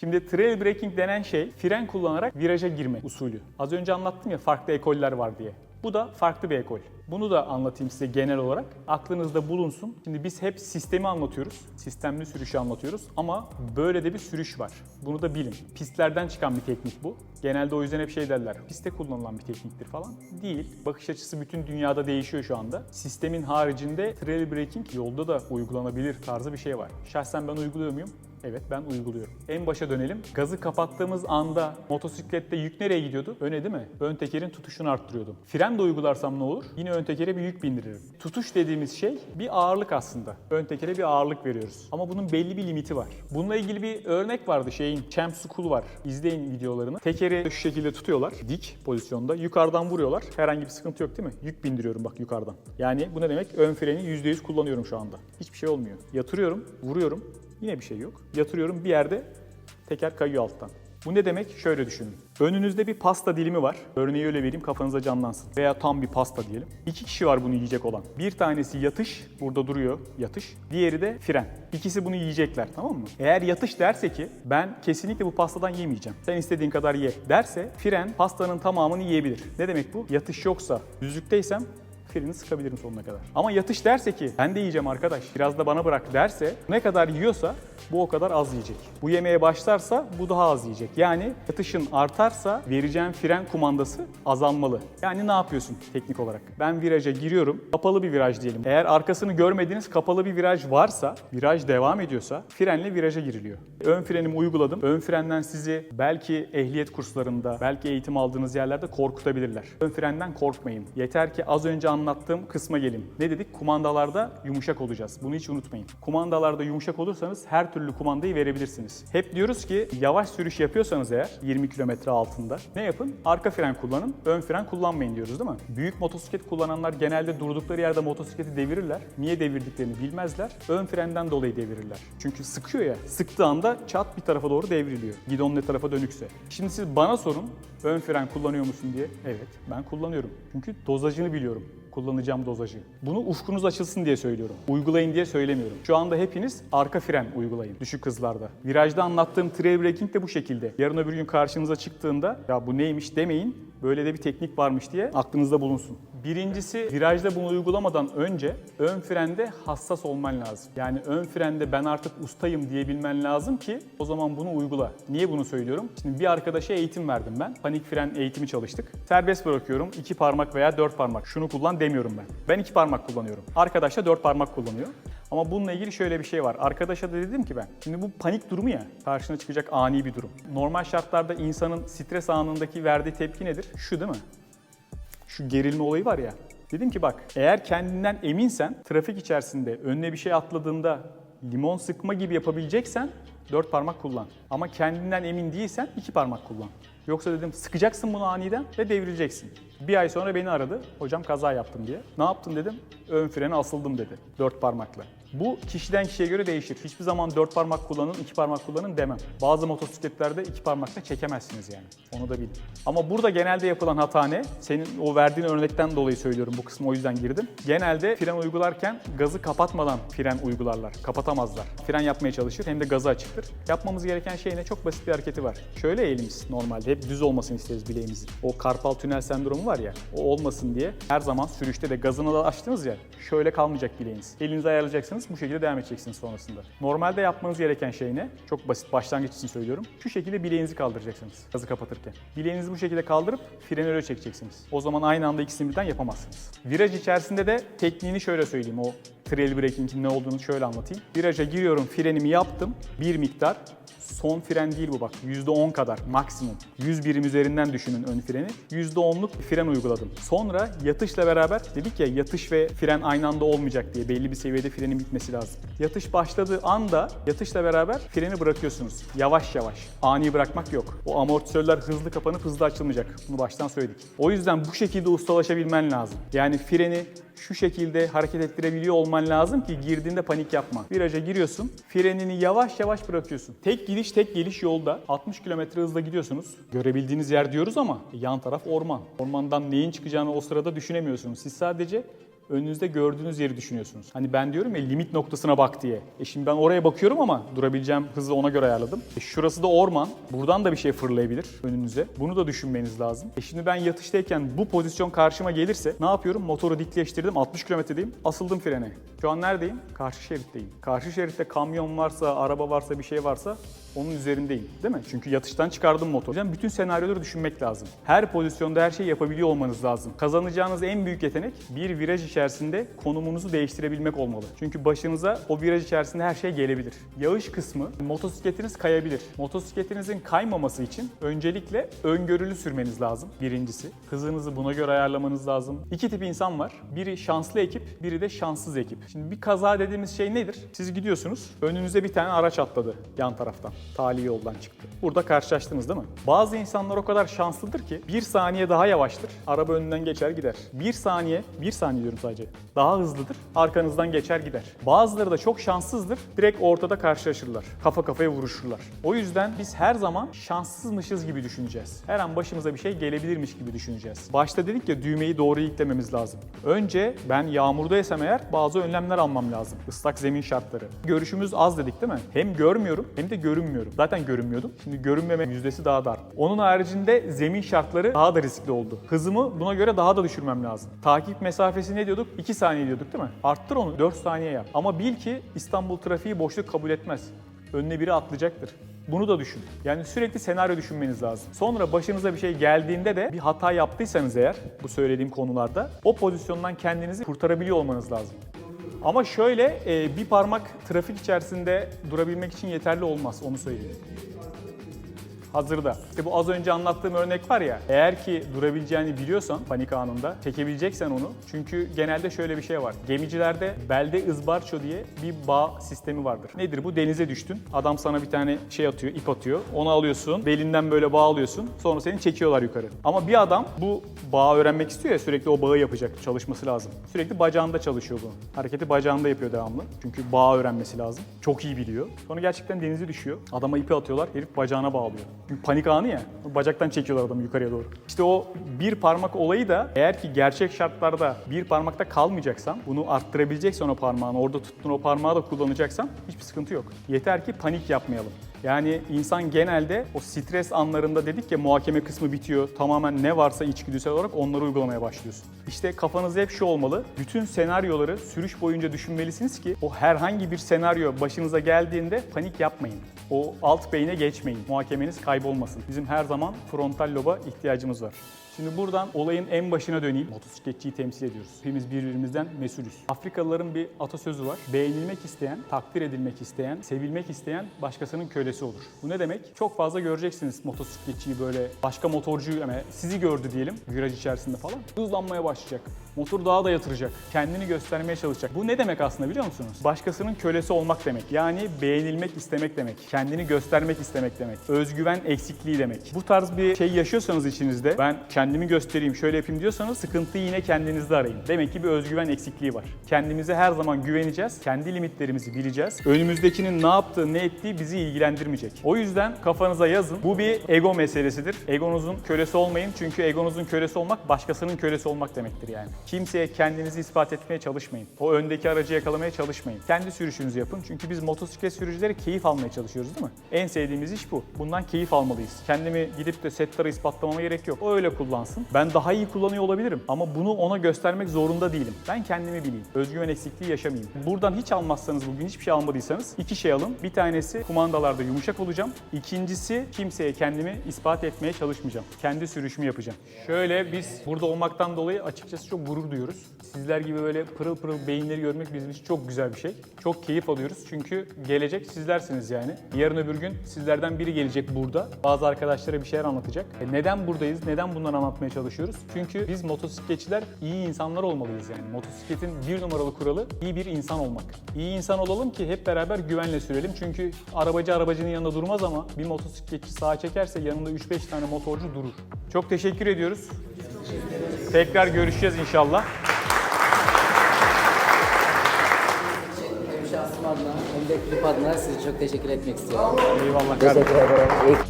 Şimdi trail braking denen şey fren kullanarak viraja girme usulü. Az önce anlattım ya farklı ekoller var diye. Bu da farklı bir ekol. Bunu da anlatayım size genel olarak. Aklınızda bulunsun. Şimdi biz hep sistemi anlatıyoruz. Sistemli sürüşü anlatıyoruz ama böyle de bir sürüş var. Bunu da bilin. Pistlerden çıkan bir teknik bu. Genelde o yüzden hep şey derler. Piste kullanılan bir tekniktir falan. Değil. Bakış açısı bütün dünyada değişiyor şu anda. Sistemin haricinde trail braking yolda da uygulanabilir tarzı bir şey var. Şahsen ben uyguluyor muyum? Evet ben uyguluyorum. En başa dönelim. Gazı kapattığımız anda motosiklette yük nereye gidiyordu? Öne değil mi? Ön tekerin tutuşunu arttırıyordum. Fren de uygularsam ne olur? Yine ön tekere bir yük bindiririm. Tutuş dediğimiz şey bir ağırlık aslında. Ön tekere bir ağırlık veriyoruz. Ama bunun belli bir limiti var. Bununla ilgili bir örnek vardı şeyin. Champ School var. İzleyin videolarını. Tekeri şu şekilde tutuyorlar. Dik pozisyonda. Yukarıdan vuruyorlar. Herhangi bir sıkıntı yok değil mi? Yük bindiriyorum bak yukarıdan. Yani bu ne demek? Ön freni %100 kullanıyorum şu anda. Hiçbir şey olmuyor. Yatırıyorum, vuruyorum. Yine bir şey yok. Yatırıyorum bir yerde teker kayıyor alttan. Bu ne demek? Şöyle düşünün. Önünüzde bir pasta dilimi var. Örneği öyle vereyim kafanıza canlansın. Veya tam bir pasta diyelim. İki kişi var bunu yiyecek olan. Bir tanesi yatış, burada duruyor yatış. Diğeri de fren. İkisi bunu yiyecekler tamam mı? Eğer yatış derse ki ben kesinlikle bu pastadan yemeyeceğim. Sen istediğin kadar ye derse fren pastanın tamamını yiyebilir. Ne demek bu? Yatış yoksa, düzlükteysem freni sıkabilirim sonuna kadar. Ama yatış derse ki ben de yiyeceğim arkadaş biraz da bana bırak derse ne kadar yiyorsa bu o kadar az yiyecek. Bu yemeye başlarsa bu daha az yiyecek. Yani yatışın artarsa vereceğin fren kumandası azalmalı. Yani ne yapıyorsun teknik olarak? Ben viraja giriyorum. Kapalı bir viraj diyelim. Eğer arkasını görmediğiniz kapalı bir viraj varsa, viraj devam ediyorsa frenle viraja giriliyor. Ön frenimi uyguladım. Ön frenden sizi belki ehliyet kurslarında, belki eğitim aldığınız yerlerde korkutabilirler. Ön frenden korkmayın. Yeter ki az önce anlattığım kısma gelin. Ne dedik? Kumandalarda yumuşak olacağız. Bunu hiç unutmayın. Kumandalarda yumuşak olursanız her türlü kumandayı verebilirsiniz. Hep diyoruz ki yavaş sürüş yapıyorsanız eğer 20 kilometre altında ne yapın? Arka fren kullanın, ön fren kullanmayın diyoruz değil mi? Büyük motosiklet kullananlar genelde durdukları yerde motosikleti devirirler. Niye devirdiklerini bilmezler. Ön frenden dolayı devirirler. Çünkü sıkıyor ya. Sıktığı anda çat bir tarafa doğru devriliyor. Gidon ne tarafa dönükse. Şimdi siz bana sorun ön fren kullanıyor musun diye. Evet ben kullanıyorum. Çünkü dozajını biliyorum kullanacağım dozajı. Bunu ufkunuz açılsın diye söylüyorum. Uygulayın diye söylemiyorum. Şu anda hepiniz arka fren uygulayın düşük hızlarda. Virajda anlattığım trail braking de bu şekilde. Yarın öbür gün karşınıza çıktığında ya bu neymiş demeyin. Böyle de bir teknik varmış diye aklınızda bulunsun. Birincisi virajda bunu uygulamadan önce ön frende hassas olman lazım. Yani ön frende ben artık ustayım diyebilmen lazım ki o zaman bunu uygula. Niye bunu söylüyorum? Şimdi bir arkadaşa eğitim verdim ben. Panik fren eğitimi çalıştık. Serbest bırakıyorum. iki parmak veya dört parmak. Şunu kullan demiyorum ben. Ben iki parmak kullanıyorum. Arkadaş da dört parmak kullanıyor. Ama bununla ilgili şöyle bir şey var. Arkadaşa da dedim ki ben, şimdi bu panik durumu ya, karşına çıkacak ani bir durum. Normal şartlarda insanın stres anındaki verdiği tepki nedir? Şu değil mi? Şu gerilme olayı var ya. Dedim ki bak, eğer kendinden eminsen, trafik içerisinde önüne bir şey atladığında limon sıkma gibi yapabileceksen dört parmak kullan. Ama kendinden emin değilsen iki parmak kullan. Yoksa dedim sıkacaksın bunu aniden ve devrileceksin. Bir ay sonra beni aradı. Hocam kaza yaptım diye. Ne yaptın dedim. Ön frene asıldım dedi. Dört parmakla. Bu kişiden kişiye göre değişir. Hiçbir zaman dört parmak kullanın, iki parmak kullanın demem. Bazı motosikletlerde iki parmakla çekemezsiniz yani. Onu da bilin. Ama burada genelde yapılan hata ne? Senin o verdiğin örnekten dolayı söylüyorum. Bu kısmı o yüzden girdim. Genelde fren uygularken gazı kapatmadan fren uygularlar. Kapatamazlar. Fren yapmaya çalışır hem de gazı açıktır. Yapmamız gereken şey ne? Çok basit bir hareketi var. Şöyle elimiz normalde. Hep düz olmasını isteriz bileğimizin. O karpal tünel sendromu var ya. O olmasın diye her zaman sürüşte de gazını da açtınız ya. Şöyle kalmayacak bileğiniz. Elinizi ayarlayacaksınız. Bu şekilde devam edeceksiniz sonrasında. Normalde yapmanız gereken şey ne? Çok basit başlangıç için söylüyorum. Şu şekilde bileğinizi kaldıracaksınız gazı kapatırken. Bileğinizi bu şekilde kaldırıp freni öyle çekeceksiniz. O zaman aynı anda ikisini birden yapamazsınız. Viraj içerisinde de tekniğini şöyle söyleyeyim. O trail bracking'in ne olduğunu şöyle anlatayım. Viraja giriyorum, frenimi yaptım. Bir miktar Son fren değil bu bak. %10 kadar maksimum. 100 birim üzerinden düşünün ön freni. %10'luk fren uyguladım. Sonra yatışla beraber dedik ya yatış ve fren aynı anda olmayacak diye belli bir seviyede frenin bitmesi lazım. Yatış başladığı anda yatışla beraber freni bırakıyorsunuz. Yavaş yavaş. Ani bırakmak yok. O amortisörler hızlı kapanıp hızlı açılmayacak. Bunu baştan söyledik. O yüzden bu şekilde ustalaşabilmen lazım. Yani freni şu şekilde hareket ettirebiliyor olman lazım ki girdiğinde panik yapma. Viraja giriyorsun, frenini yavaş yavaş bırakıyorsun. Tek gidiş tek geliş yolda 60 km hızla gidiyorsunuz. Görebildiğiniz yer diyoruz ama yan taraf orman. Ormandan neyin çıkacağını o sırada düşünemiyorsunuz. Siz sadece Önünüzde gördüğünüz yeri düşünüyorsunuz. Hani ben diyorum ya limit noktasına bak diye. E şimdi ben oraya bakıyorum ama durabileceğim hızı ona göre ayarladım. E şurası da orman. Buradan da bir şey fırlayabilir önünüze. Bunu da düşünmeniz lazım. E şimdi ben yatıştayken bu pozisyon karşıma gelirse ne yapıyorum? Motoru dikleştirdim. 60 kilometredeyim. Asıldım frene. Şu an neredeyim? Karşı şeritteyim. Karşı şeritte kamyon varsa, araba varsa, bir şey varsa onun üzerindeyim. Değil mi? Çünkü yatıştan çıkardım. O yüzden bütün senaryoları düşünmek lazım. Her pozisyonda her şeyi yapabiliyor olmanız lazım. Kazanacağınız en büyük yetenek bir viraj içerisinde konumunuzu değiştirebilmek olmalı. Çünkü başınıza o viraj içerisinde her şey gelebilir. Yağış kısmı motosikletiniz kayabilir. Motosikletinizin kaymaması için öncelikle öngörülü sürmeniz lazım. Birincisi. Hızınızı buna göre ayarlamanız lazım. İki tip insan var. Biri şanslı ekip, biri de şanssız ekip. Şimdi bir kaza dediğimiz şey nedir? Siz gidiyorsunuz, önünüze bir tane araç atladı yan taraftan. Tali yoldan çıktı. Burada karşılaştınız değil mi? Bazı insanlar o kadar şanslıdır ki bir saniye daha yavaştır. Araba önünden geçer gider. Bir saniye, bir saniye diyorum sadece. Daha hızlıdır. Arkanızdan geçer gider. Bazıları da çok şanssızdır. Direkt ortada karşılaşırlar. Kafa kafaya vuruşurlar. O yüzden biz her zaman şanssızmışız gibi düşüneceğiz. Her an başımıza bir şey gelebilirmiş gibi düşüneceğiz. Başta dedik ya düğmeyi doğru yüklememiz lazım. Önce ben yağmurdaysam eğer bazı önlemler almam lazım. Islak zemin şartları. Görüşümüz az dedik değil mi? Hem görmüyorum hem de görünmüyorum. Zaten görünmüyordum. Şimdi görünmeme yüzdesi daha dar. Onun haricinde zemin şartları daha da riskli oldu. Hızımı buna göre daha da düşürmem lazım. Takip mesafesi ne diyorduk? 2 saniye diyorduk değil mi? Arttır onu 4 saniye yap. Ama bil ki İstanbul trafiği boşluk kabul etmez. Önüne biri atlayacaktır. Bunu da düşün. Yani sürekli senaryo düşünmeniz lazım. Sonra başınıza bir şey geldiğinde de bir hata yaptıysanız eğer bu söylediğim konularda o pozisyondan kendinizi kurtarabiliyor olmanız lazım. Ama şöyle e, bir parmak trafik içerisinde durabilmek için yeterli olmaz onu söyleyeyim. Hazırda. İşte bu az önce anlattığım örnek var ya, eğer ki durabileceğini biliyorsan panik anında çekebileceksen onu. Çünkü genelde şöyle bir şey var. Gemicilerde belde ızbarço diye bir bağ sistemi vardır. Nedir bu? Denize düştün. Adam sana bir tane şey atıyor, ip atıyor. Onu alıyorsun, belinden böyle bağlıyorsun. Sonra seni çekiyorlar yukarı. Ama bir adam bu bağı öğrenmek istiyor ya sürekli o bağı yapacak, çalışması lazım. Sürekli bacağında çalışıyor bu. Hareketi bacağında yapıyor devamlı. Çünkü bağı öğrenmesi lazım. Çok iyi biliyor. Sonra gerçekten denize düşüyor. Adama ipi atıyorlar, herif bacağına bağlıyor. Panik anı ya. Bacaktan çekiyorlar adamı yukarıya doğru. İşte o bir parmak olayı da eğer ki gerçek şartlarda bir parmakta kalmayacaksan, bunu arttırabileceksen o parmağını, orada tuttuğun o parmağı da kullanacaksan hiçbir sıkıntı yok. Yeter ki panik yapmayalım. Yani insan genelde o stres anlarında dedik ya muhakeme kısmı bitiyor. Tamamen ne varsa içgüdüsel olarak onları uygulamaya başlıyorsun. İşte kafanızda hep şu olmalı. Bütün senaryoları sürüş boyunca düşünmelisiniz ki o herhangi bir senaryo başınıza geldiğinde panik yapmayın. O alt beyne geçmeyin. Muhakemeniz kaybolmasın. Bizim her zaman frontal loba ihtiyacımız var. Şimdi buradan olayın en başına döneyim. Motosikletçiyi temsil ediyoruz. Hepimiz birbirimizden mesulüz. Afrikalıların bir atasözü var. Beğenilmek isteyen, takdir edilmek isteyen, sevilmek isteyen başkasının kölesi olur. Bu ne demek? Çok fazla göreceksiniz motosikletçiyi böyle başka motorcuyu yani sizi gördü diyelim viraj içerisinde falan. Hızlanmaya başlayacak. Motor daha da yatıracak. Kendini göstermeye çalışacak. Bu ne demek aslında biliyor musunuz? Başkasının kölesi olmak demek. Yani beğenilmek istemek demek. Kendini göstermek istemek demek. Özgüven eksikliği demek. Bu tarz bir şey yaşıyorsanız içinizde ben kendimi göstereyim, şöyle yapayım diyorsanız sıkıntıyı yine kendinizde arayın. Demek ki bir özgüven eksikliği var. Kendimize her zaman güveneceğiz. Kendi limitlerimizi bileceğiz. Önümüzdekinin ne yaptığı, ne ettiği bizi ilgilendirmeyecek. O yüzden kafanıza yazın. Bu bir ego meselesidir. Egonuzun kölesi olmayın. Çünkü egonuzun kölesi olmak başkasının kölesi olmak demektir yani. Kimseye kendinizi ispat etmeye çalışmayın. O öndeki aracı yakalamaya çalışmayın. Kendi sürüşünüzü yapın. Çünkü biz motosiklet sürücüleri keyif almaya çalışıyoruz değil mi? En sevdiğimiz iş bu. Bundan keyif almalıyız. Kendimi gidip de settarı ispatlamama gerek yok. O öyle kullansın. Ben daha iyi kullanıyor olabilirim. Ama bunu ona göstermek zorunda değilim. Ben kendimi bileyim. Özgüven eksikliği yaşamayayım. Buradan hiç almazsanız bugün hiçbir şey almadıysanız iki şey alın. Bir tanesi kumandalarda yumuşak olacağım. İkincisi kimseye kendimi ispat etmeye çalışmayacağım. Kendi sürüşümü yapacağım. Şöyle biz burada olmaktan dolayı açıkçası çok gurur duyuyoruz. Sizler gibi böyle pırıl pırıl beyinleri görmek bizim için çok güzel bir şey. Çok keyif alıyoruz çünkü gelecek sizlersiniz yani. Yarın öbür gün sizlerden biri gelecek burada. Bazı arkadaşlara bir şeyler anlatacak. E neden buradayız? Neden bunları anlatmaya çalışıyoruz? Çünkü biz motosikletçiler iyi insanlar olmalıyız yani. Motosikletin bir numaralı kuralı iyi bir insan olmak. İyi insan olalım ki hep beraber güvenle sürelim. Çünkü arabacı arabacının yanında durmaz ama bir motosikletçi sağa çekerse yanında 3-5 tane motorcu durur. Çok teşekkür ediyoruz. Tekrar görüşeceğiz inşallah. Hem de klip adına size çok teşekkür etmek istiyorum. Eyvallah kardeşim. Teşekkür ederim. İyi